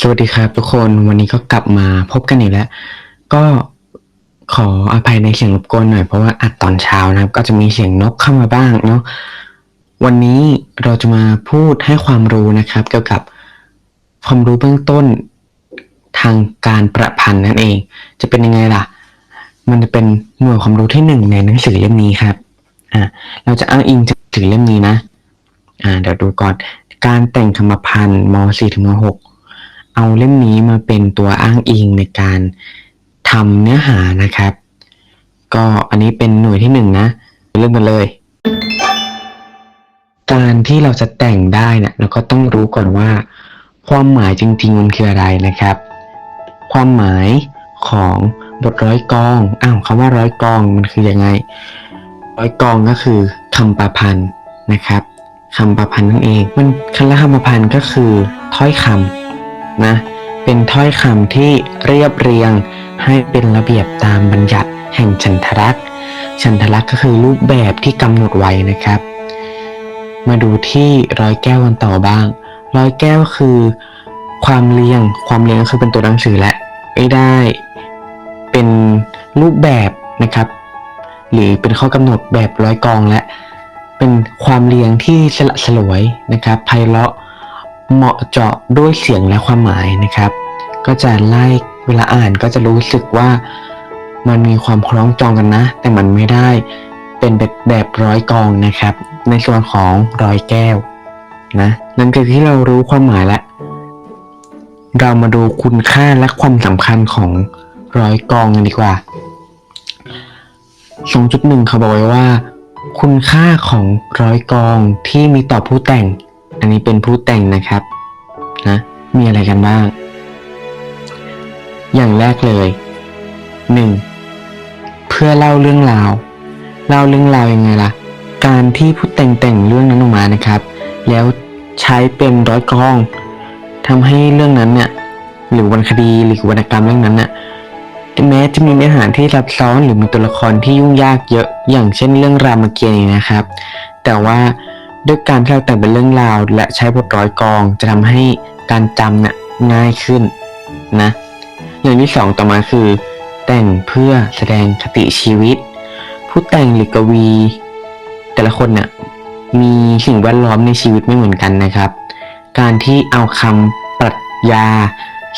สวัสดีครับทุกคนวันนี้ก็กลับมาพบกันอีกแล้ว ก็ขออภัยในเสียงรบกวนหน่อยเพราะว่าอัดตอนเช้านะครับ ก็จะมีเสียงนกเข้ามาบ้างเนาะวันนี้เราจะมาพูดให้ความรู้นะครับ เกี่ยวกับความรู้เบื้องต้นทางการประพันธ์นั่นเอง จะเป็นยังไงล่ะ มันจะเป็นหน่วยความรู้ที่หนึ่งในหนังสือเล่มนี้ครับอ่าเราจะอ้างอิงจากถึงเล่มนี้นะอ่าเดี๋ยวดูก่อนการแต่งคำพันธ์ม .4 ถึงม .6 เอาเล่มนี้มาเป็นตัวอ้างอิงในการทำเนื้อหานะครับ ก็อันนี้เป็นหน่วยที่หนึ่งนะ เริ่มกันเลย การที่เราจะแต่งได้นี่ยเราก็ต้องรู้ก่อนว่า ความหมายจริงๆมันคืออะไรนะครับ ความหมายของบทร้อยกอง อ้าวคำว่าร้อยกองมันคือยังไง ร้อยกองก็คือคำประพันธ์นะครับคำประพันธ์นั่นเอง มันคำละคำประพันธ์ก็คือถ้อยคำ นะ เป็นถ้อยคำที่เรียบเรียงให้เป็นระเบียบตามบัญญัติแห่งฉันทลักษ์ฉันทลักษ์ก็คือรูปแบบที่กำหนดไว้นะครับ มาดูที่ร้อยแก้วกันต่อบ้าง ร้อยแก้วคือ ความเรียง ความเรียงก็คือเป็นตัวหนังสือและไม่ได้ เป็นรูปแบบนะครับ หรือเป็นข้อกำหนดแบบร้อยกองและ เป็นความเรียงที่สละสลวยนะครับไพเราะ เหมาะเจาะด้วยเสียงและความหมายนะครับ ก็จะไล่เวลาอ่านก็จะรู้สึกว่ามันมีความคล้องจองกันนะ แต่มันไม่ได้เป็นแบบแบบร้อยกองนะครับ ในส่วนของร้อยแก้วนะนั่นคือที่เรารู้ความหมายแล้วเรามาดูคุณค่าและความสำคัญของร้อยกองกันดีกว่า 2.1 เขาบอกไว้ว่า คุณค่าของร้อยกองที่มีต่อผู้แต่ง อันนี้เป็นผู้แต่งนะครับนะมีอะไรกันบ้าง อย่างแรกเลย 1. เพื่อเล่าเรื่องราว เล่าเรื่องราวยังไงล่ะ การที่ผู้แต่งแต่งเรื่องนั้นออกมานะครับ แล้วใช้เป็นร้อยกองทำให้เรื่องนั้นเนี่ยหรือวรรณคดีหรือวรรณกรรมเรื่องนั้นน่ะแม้จะมีเนื้อหาที่ซับซ้อนหรือมีตัวละครที่ยุ่งยากเยอะ อย่างเช่นเรื่องรามเกียรติ์นะครับ แต่ว่า ด้วยการที่เราแต่งเป็นเรื่องราว และใช้บทร้อยกองจะทำให้การจำนี่ยง่ายขึ้นนะอย่างที่สองต่อมาคือ แต่งเพื่อแสดงคติชีวิต ผู้แต่งหรือกวี แต่ละคนนี่ยมีสิ่งแวดล้อมในชีวิตไม่เหมือนกันนะครับ การที่เอาคำปรัชญา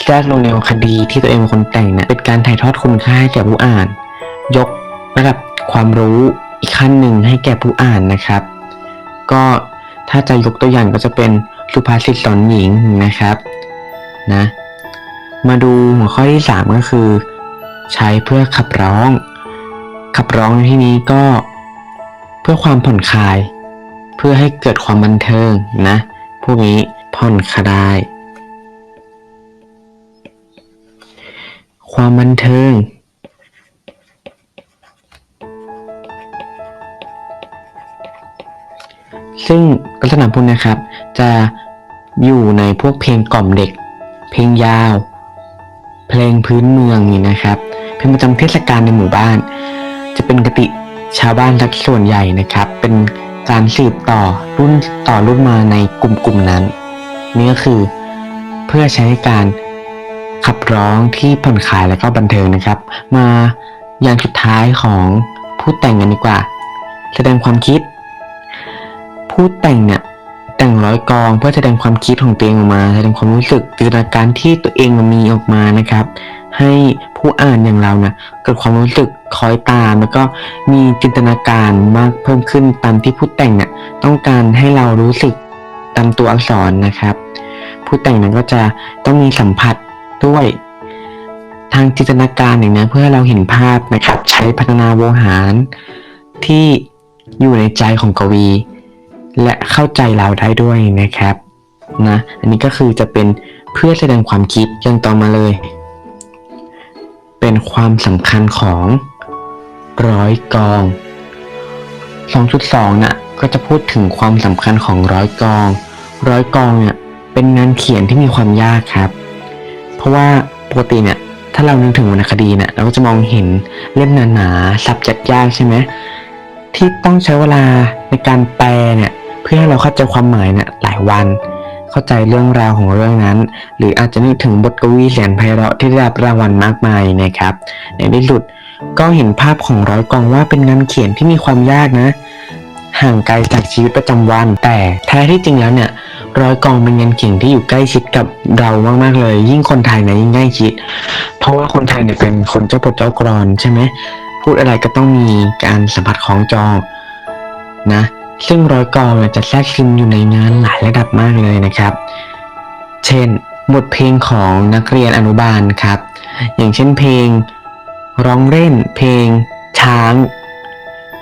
แทรกลงในคดีที่ตัวเองเป็นคนแต่งเนี่ยเป็นการถ่ายทอดคุณค่าให้แก่ผู้อ่าน ยกระดับความรู้อีกขั้นหนึ่งให้แก่ผู้อ่านนะครับ ก็ถ้าจะยกตัวอย่างก็จะเป็นสุภาษิตสอนหญิงนะครับนะมาดูหัวข้อที่ 3 ก็คือ ใช้เพื่อขับร้อง ขับร้องในที่นี้ก็เพื่อความผ่อนคลาย เพื่อให้เกิดความบันเทิงนะพวกนี้ผ่อนคลาย ความบันเทิง ซึ่งลักษณะพวกนี้ครับ จะอยู่ในพวกเพลงกล่อมเด็ก เพลงยาว เพลงพื้นเมืองนี่นะครับ เพลงประจำเทศกาลในหมู่บ้าน จะเป็นกติชาวบ้านสักส่วนใหญ่นะครับ เป็นการสืบต่อรุ่นต่อรุ่นมาในกลุ่มกลุ่มๆนั้น นี่ก็คือเพื่อใช้การขับร้องที่ผ่อนคลายและก็บันเทิงนะครับ มาอย่างสุดท้ายของผู้แต่งกันดีกว่า แสดงความคิด ผู้แต่งเนี่ยแต่งร้อยกองเพื่อแสดงความคิดของตัวเองออกมา แสดงความรู้สึกจินตนาการที่ตัวเองมันมีออกมานะครับ ให้ผู้อ่านอย่างเราเนี่ยเกิดความรู้สึกคอยตามแล้วก็มีจินตนาการมากเพิ่มขึ้นตามที่ผู้แต่งเนี่ยต้องการให้เรารู้สึกตามตัวอักษรนะครับ ผู้แต่งนั้นก็จะต้องมีสัมผัสด้วยทางจินตนาการอย่างนี้เพื่อให้เราเห็นภาพนะครับ ใช้พัฒนาโวหารที่อยู่ในใจของกวี และเข้าใจเราได้ด้วยนะครับนะ อันนี้ก็คือจะเป็นเพื่อแสดงความคิดอย่างต่อมาเลย เป็นความสำคัญของร้อยกอง 2.2น่ะก็จะพูดถึงความสำคัญของร้อยกอง ร้อยกองเนี่ยเป็นงานเขียนที่มีความยากครับ เพราะว่าปกติเนี่ยถ้าเรานึกถึงวรรณคดีเนี่ยเราก็จะมองเห็นเล่มหนาๆสับจัดยากใช่ไหมที่ต้องใช้เวลาในการแปลเนี่ย พื่อให้เราเข้าใจความหมายเนี่ยหลายวัน เข้าใจเรื่องราวของเรื่องนั้น หรืออาจจะนึกถึงบทกวีแสนไพเราะที่ได้รับรางวัลมากมายนะครับ ในที่สุดก็เห็นภาพของร้อยกองว่าเป็นงานเขียนที่มีความยากนะ ห่างไกลจากชีวิตประจำวัน แต่แท้ที่จริงแล้วเนี่ยร้อยกองเป็นงานเขียนที่อยู่ใกล้ชิดกับเรามากๆเลย ยิ่งคนไทยเนี่ยยิ่งใกล้ชิด เพราะว่าคนไทยเนี่ยเป็นคนเจ้าบทเจ้ากรอนใช่ไหมพูดอะไรก็ต้องมีการสัมผัสของจองนะ ซึ่งรอยกองจะแทรกซึมอยู่ในงานหลายระดับมากเลยนะครับ เช่น บทเพลงของนักเรียนอนุบาลครับ อย่างเช่นเพลงร้องเล่น เพลงช้าง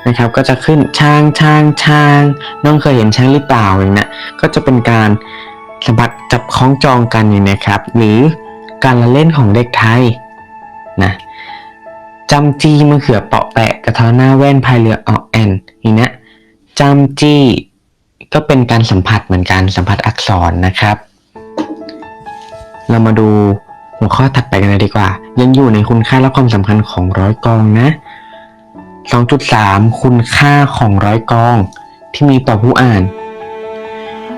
นะครับก็จะขึ้นช้างช้างช้างน้องเคยเห็นช้างหรือเปล่าอย่างนี้ก็จะเป็นการสัมผัสจับคล้องจองกันอย่างนี้ครับ หรือการละเล่นของเด็กไทยนะจำจีมะเขือเปาะแปะกระท้าหน้าแว่นพายเรือออกแอนอย่างนี้ จำจี้ ก็เป็นการสัมผัสเหมือนกันสัมผัสอักษรนะครับ เรามาดูหัวข้อถัดไปกันเลยดีกว่า ยังอยู่ในคุณค่าและความสำคัญของร้อยกองนะ 2.3 คุณค่าของร้อยกอง ที่มีต่อผู้อ่าน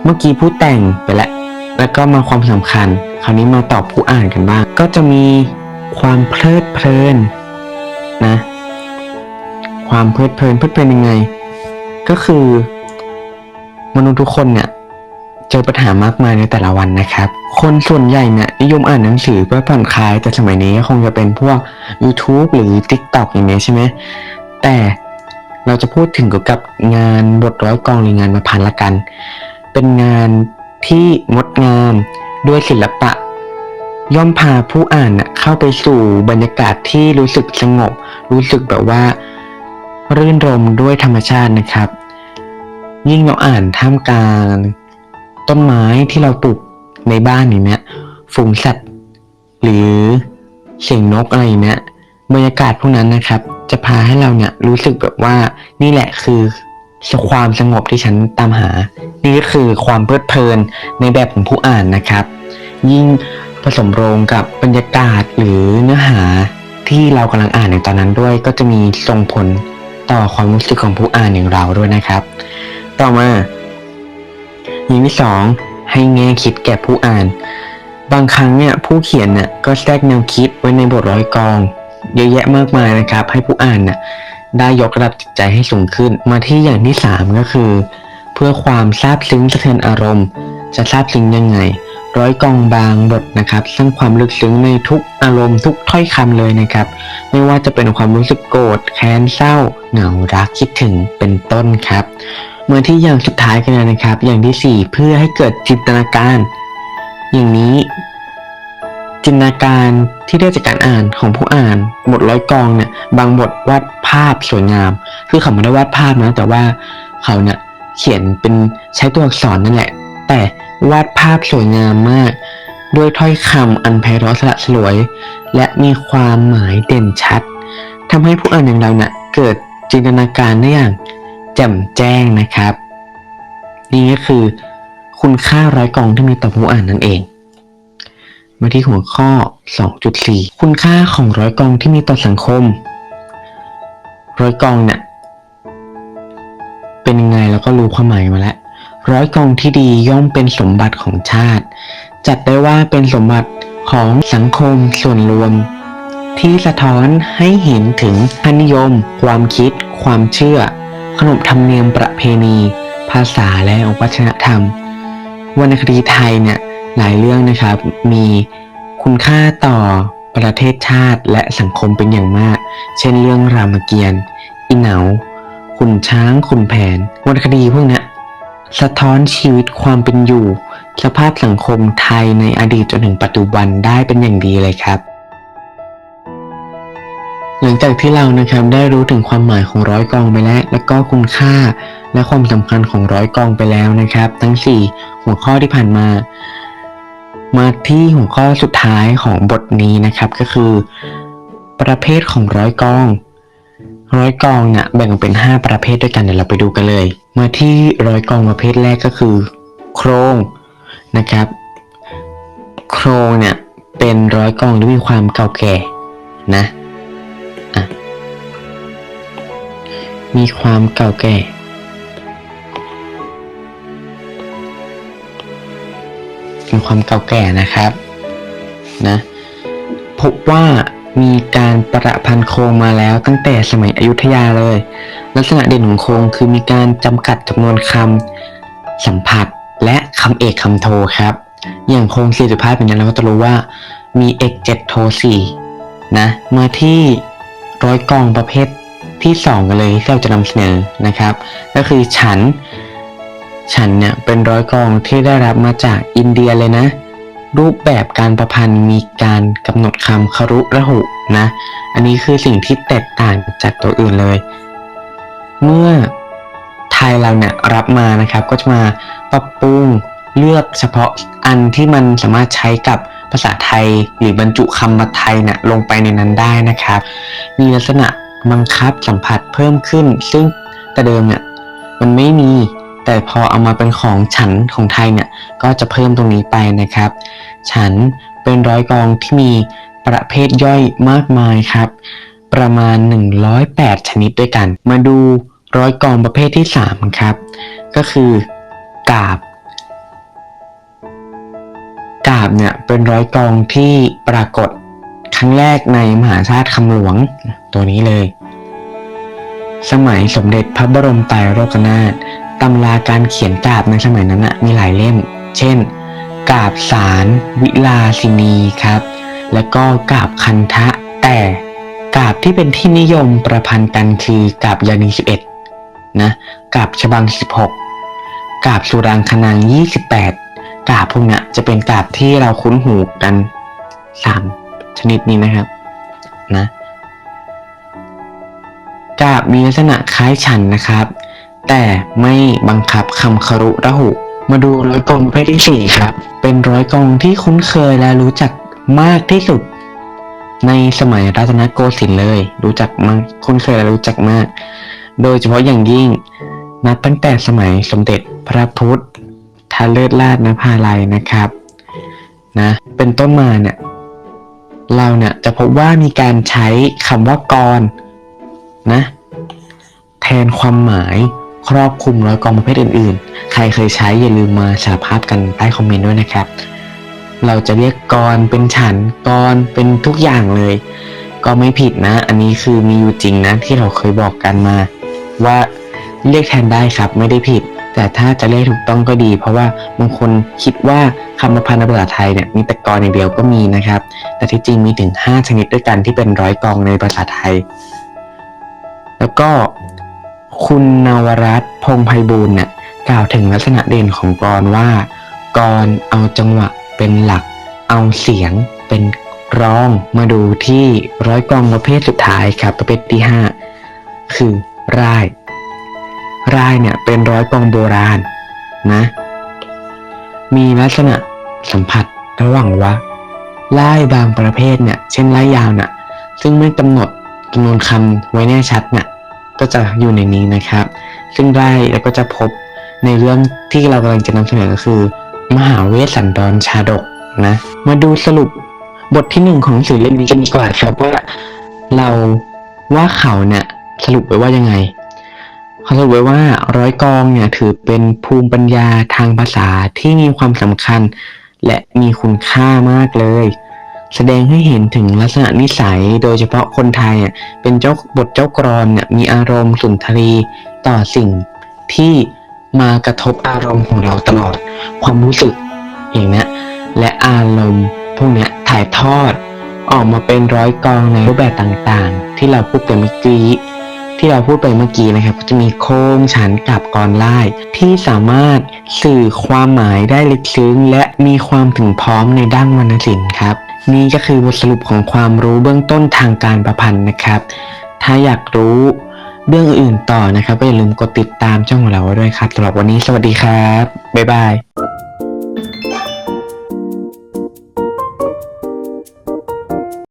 เมื่อกี้ผู้แต่งไปแล้วแล้วก็มาความสำคัญ คราวนี้มาตอบผู้อ่านกันบ้าง ก็จะมีความเพลิดเพลินนะ ความเพลิดเพลินเพลิดเพลินยังไง ก็คือ มนุษย์ทุกคนเนี่ยเจอปัญหามากมายในแต่ละวันนะครับ คนส่วนใหญ่เนี่ยนิยมอ่านหนังสือเพื่อผ่อนคลาย แต่สมัยนี้คงจะเป็นพวก YouTube หรือ TikTok อย่างเงี้ยใช่ไหมแต่เราจะพูดถึงเกี่ยวกับงานบทร้อยกองหรืองานมาพันละกัน เป็นงานที่งดงามด้วยศิลปะ ย่อมพาผู้อ่านน่ะเข้าไปสู่บรรยากาศที่รู้สึกสงบ รู้สึกแบบว่า รื่นรมด้วยธรรมชาตินะครับ ยิ่งเราอ่านท่ามกลาง ต้นไม้ที่เราปลูกในบ้านอย่างเนี้ยฝูงสัตว์ หรือเสียงนกอะไรเนี้ยบรรยากาศพวกนั้นนะครับ จะพาให้เราเนี่ยรู้สึกแบบว่านี่แหละคือความสงบที่ฉันตามหา นี่ก็คือความเพลิดเพลินในแบบของผู้อ่านนะครับ ยิ่งผสมโรงกับบรรยากาศหรือเนื้อหาที่เรากำลังอ่านในตอนนั้นด้วย ก็จะมีส่งผลต่อความรู้สึกของผู้อ่านอย่างเราด้วยนะครับ ต่อมาอย่างที่สองให้แง่คิดแก่ผู้อ่าน บางครั้งเนี่ยผู้เขียนเนี่ยก็แทรกแนวคิดไว้ในบทร้อยกอง เยอะแยะมากมายนะครับ ให้ผู้อ่านน่ะได้ยกระดับจิตใจให้สูงขึ้น มาที่อย่างที่สามก็คือ เพื่อความซาบซึ้งสะเทือนอารมณ์ จะซาบซึ้งยังไง ร้อยกองบางบทนะครับสร้างความลึกซึ้งในทุกอารมณ์ทุกถ้อยคำเลยนะครับ ไม่ว่าจะเป็นความรู้สึกโกรธแค้นเศร้าเหงารักคิดถึงเป็นต้นครับ มาที่อย่างสุดท้ายกันเลยนะครับ อย่างที่สี่เพื่อให้เกิดจินตนาการ อย่างนี้ จินตนาการที่ได้จากการอ่านของผู้อ่านบทร้อยกองเนี่ยบางบทวาดภาพสวยงาม คือเขาไม่ได้วาดภาพนะ แต่ว่าเขาเนี่ยเขียนเป็นใช้ตัวอักษรนั่นแหละ แต่วาดภาพสวยงามมาก ด้วยถ้อยคำอันไพเราะสละสลวย และมีความหมายเด่นชัดทำให้ผู้อ่านอย่างเราเนี่ยเกิดจินตนาการได้อย่าง แจ่มแจ้งนะครับ นี่ก็คือ คุณค่าร้อยกองที่มีต่อผู้อ่านนั่นเอง มาที่หัวข้อ 2.4 คุณค่าของร้อยกองที่มีต่อสังคม ร้อยกองเนี่ยเป็นยังไงเราก็รู้ความหมายมาแล้วร้อยกองที่ดีย่อมเป็นสมบัติของชาติ จัดได้ว่าเป็นสมบัติของสังคมส่วนรวม ที่สะท้อนให้เห็นถึงค่านิยม ความคิด ความเชื่อ ขนบธรรมเนียมประเพณี ภาษาและวัฒนธรรม วรรณคดีไทยเนี่ยหลายเรื่องนะครับมีคุณค่าต่อประเทศชาติและสังคมเป็นอย่างมาก เช่นเรื่องรามเกียรติ์อีเหนา ขุนช้างขุนแผน วรรณคดีพวกนี้สะท้อนชีวิตความเป็นอยู่ สภาพสังคมไทยในอดีตจนถึงปัจจุบันได้เป็นอย่างดีเลยครับ หลังจากที่เรานะครับได้รู้ถึงความหมายของร้อยกองไปแล้ว แล้วก็คุณค่าและความสำคัญของร้อยกองไปแล้วนะครับ ทั้ง 4 หัวข้อที่ผ่านมา มาที่หัวข้อสุดท้ายของบทนี้นะครับก็คือ ประเภทของร้อยกอง ร้อยกองเนี่ยแบ่งเป็น 5 ประเภทด้วยกันเดี๋ยวเราไปดูกันเลย มาที่ร้อยกองประเภทแรกก็คือ โครงนะครับ โครงเนี่ยเป็นร้อยกองที่มีความเก่าแก่นะ มีความเก่าแก่ถึงความเก่าแก่นะครับนะพบว่ามีการประพันธ์โครงมาแล้วตั้งแต่สมัยอยุธยาเลย ลักษณะเด่นของโครงคือมีการจำกัดจำนวนคำสัมผัสและคำเอกคำโทครับ อย่างโครงสี่สุภาพเป็นอย่างนี้เราก็จะรู้ว่ามีเอกเจ็ดโทสี่นะมาที่ร้อยกองประเภท ที่สองกันเลยที่เราจะนำเสนอนะครับ ก็คือฉัน ฉันเนี่ยเป็นร้อยกองที่ได้รับมาจากอินเดียเลยนะ รูปแบบการประพันธ์มีการกำหนดคำคารุระหุนะ อันนี้คือสิ่งที่แตกต่างจากตัวอื่นเลย เมื่อไทยเราเนี่ยรับมานะครับ ก็จะมาปรับปรุงเลือกเฉพาะอันที่มันสามารถใช้กับภาษาไทยหรือบรรจุคำมาไทยเนี่ยลงไปในนั้นได้นะครับ มีลักษณะ บังคับสัมผัสเพิ่มขึ้น ซึ่งแต่เดิมเนี่ยมันไม่มีแต่พอเอามาเป็นของฉันของไทยเนี่ยก็จะเพิ่มตรงนี้ไปนะครับ ฉันเป็นร้อยกองที่มีประเภทย่อยมากมายครับ ประมาณ 108 ชนิดด้วยกัน มาดูร้อยกองประเภทที่ 3 ครับ ก็คือกาบ กาบเนี่ยเป็นร้อยกองที่ปรากฏครั้งแรกในมหาชาติคำหลวง ตัวนี้เลย สมัยสมเด็จพระบรมไตรโลกนาถตำราการเขียนกาบในสมัยนั้นนะมีหลายเล่ม เช่น กาบสารวิลาสินีครับ แล้วก็กาบคันทะ แต่กาบที่เป็นที่นิยมประพันธ์กันคือกาบยานี11นะกาบฉบัง 16 กาบสุรังคนัง 28 กาบพวกนี้จะเป็นกาบที่เราคุ้นหูกัน 3 ชนิดนี้นะครับ บมีลักษณะคล้ายฉันนะครับ แต่ไม่บังคับคำคารุระหุ มาดูร้อยกองประเภทที่สี่ครับ เป็นร้อยกองที่คุ้นเคยและรู้จักมากที่สุด ในสมัยรัตนโกสินทร์เลย รู้จักมากคุ้นเคยและรู้จักมาก โดยเฉพาะอย่างยิ่ง นับตั้งแต่สมัยสมเด็จพระพุทธทาเลิศราชนภาลัยนะครับนะเป็นต้นมาเนี่ยเราเนี่ยจะพบว่ามีการใช้คำว่ากรนะ แทนความหมายครอบคลุมร้อยกองประเภทอื่นๆ ใครเคยใช้อย่าลืมมาสารภาพกันใต้คอมเมนต์ด้วยนะครับ เราจะเรียกกรเป็นฉันกรเป็นทุกอย่างเลย ก็ไม่ผิดนะ อันนี้คือมีอยู่จริงนะที่เราเคยบอกกันมา ว่าเรียกแทนได้ครับไม่ได้ผิด แต่ถ้าจะเรียกถูกต้องก็ดี เพราะว่าบางคนคิดว่าคำประพันธ์ในภาษาไทยเนี่ยมีแต่กรอย่างเดียวก็มีนะครับ แต่ที่จริงมีถึง 5 ชนิดด้วยกันที่เป็นร้อยกองในภาษาไทย แล้วก็ คุณนวรัตน์พงไพบูลย์เนี่ยกล่าวถึงลักษณะเด่นของกรว่ากรเอาจังหวะเป็นหลัก เอาเสียงเป็นร้องมาดูที่ร้อยกองประเภทสุดท้ายครับประเภทที่ 5 คือร่ายร่ายเนี่ยเป็นร้อยกองโบราณนะมีลักษณะสัมผัสระหว่างวรรคร่ายบางประเภทเนี่ยเช่นร่ายยาวน่ะซึ่งไม่กำหนดจำนวนคำไว้แน่ชัดเนี่ย ก็จะอยู่ในนี้นะครับ ซึ่งได้แล้วก็จะพบในเรื่องที่เรากำลังจะนำเสนอก็คือ มหาเวสสันดรชาดกนะ มาดูสรุปบทที่หนึ่งของหนังสือเล่มนี้กันดีกว่าครับว่าเราว่าเขาเนี่ยสรุปไว้ว่ายังไงเขาสรุปไว้ว่าร้อยกองเนี่ยถือเป็นภูมิปัญญาทางภาษาที่มีความสำคัญ และมีคุณค่ามากเลย แสดงให้เห็นถึงลักษณะนิสัยโดยเฉพาะคนไทยอะเป็นเจ้าบทเจ้ากรอนเนี่ยมีอารมณ์สุนทรีต่อสิ่งที่มากระทบอารมณ์ของเราตลอด ความรู้สึกอย่างเนี้ยและอารมณ์พวกเนี้ยถ่ายทอดออกมาเป็นร้อยกองในรูปแบบต่างๆ ที่เราพูดไปเมื่อกี้ที่เราพูดไปเมื่อกี้นะครับ ก็จะมีโค้งฉันกับกรไล่ที่สามารถสื่อความหมายได้ลึกซึ้ง และมีความถึงพร้อมในด้านวรรณศิลป์ครับ นี่ก็คือบทสรุปของความรู้เบื้องต้นทางการประพันธ์นะครับ ถ้าอยากรู้เรื่องอื่นต่อนะครับก็อย่าลืมกดติดตามช่องของเราไว้ด้วยครับสำหรับวันนี้สวัสดีครับ บ๊ายบาย